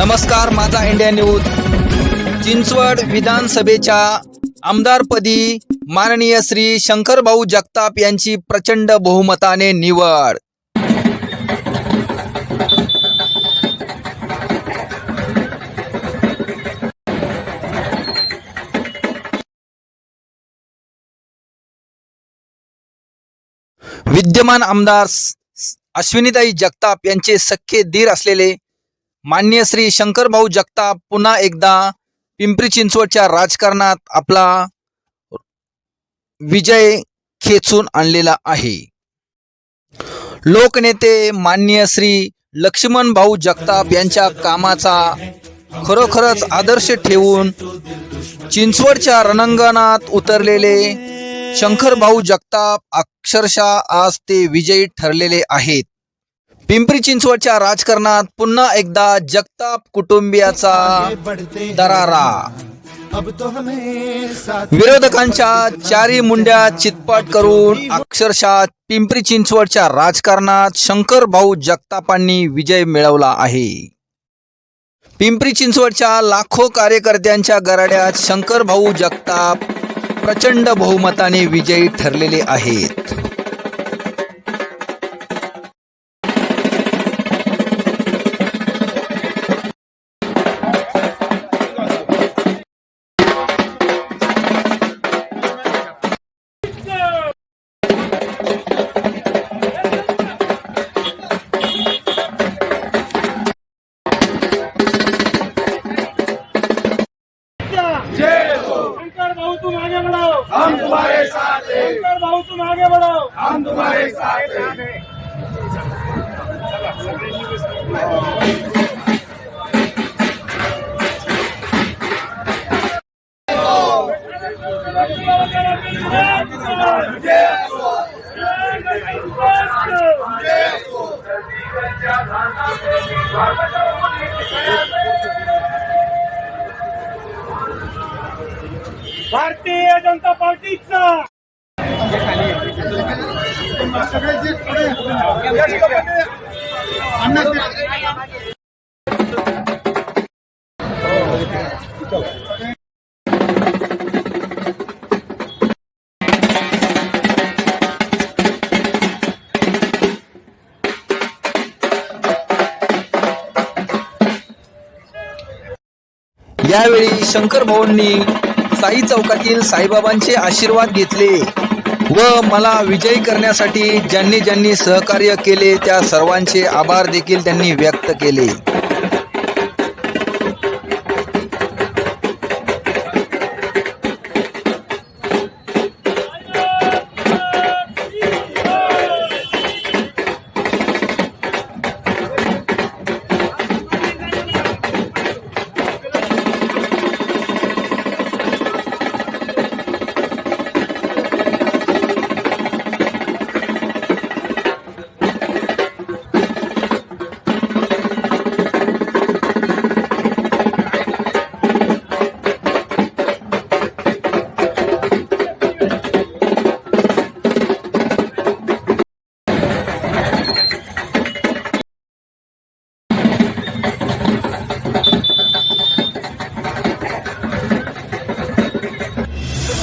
नमस्कार माझा India news Chinchwad विधानसभेच्या आमदारपदी माननीय श्री शंकरभाऊ जगताप यांची प्रचंड बहुमताने निवड. विद्यमान आमदार अश्विनीताई जगताप यांचे सख्खे धीर असलेले मान्य श्री शंकरभाऊ जगताप पुन्हा एकदा पिंपरी चिंचवडच्या राजकारणात आपला विजय खेचून आणलेला आहे. लोकनेते मान्य श्री लक्ष्मण भाऊ जगताप यांच्या कामाचा खरोखरच आदर्श ठेवून चिंचवडच्या रणांगणात उतरलेले शंकरभाऊ जगताप अक्षरशः आज ते विजयी ठरलेले आहेत. पिंपरी चिंचवडच्या राजकारणात पुन्हा एकदा जगताप कुटुंबियाचा दरारा. विरोधकांच्या चारी मुंड्या चितपाट करून अक्षरशः पिंपरी चिंचवडच्या राजकारणात शंकर भाऊ जगतापांनी विजय मिळवला आहे. पिंपरी चिंचवडच्या लाखो कार्यकर्त्यांच्या गराड्यात शंकर भाऊ जगताप प्रचंड बहुमताने विजयी ठरलेले आहेत. हम तुम्हारे साथ हैं। भाऊ तुम आगे बढ़ो हम तुम्हारे साथ हैं। भारतीय जनता पार्टीचा. यावेळी शंकर भाऊंनी साई चौकातील साईबाबांचे आशीर्वाद घेतले व मला विजयी करण्यासाठी ज्यांनी ज्यांनी सहकार्य केले त्या सर्वांचे आभार देखील त्यांनी व्यक्त केले.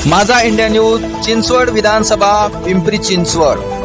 माझा इंडिया न्यूज चिंचवड विधानसभा पिंपरी चिंचवड.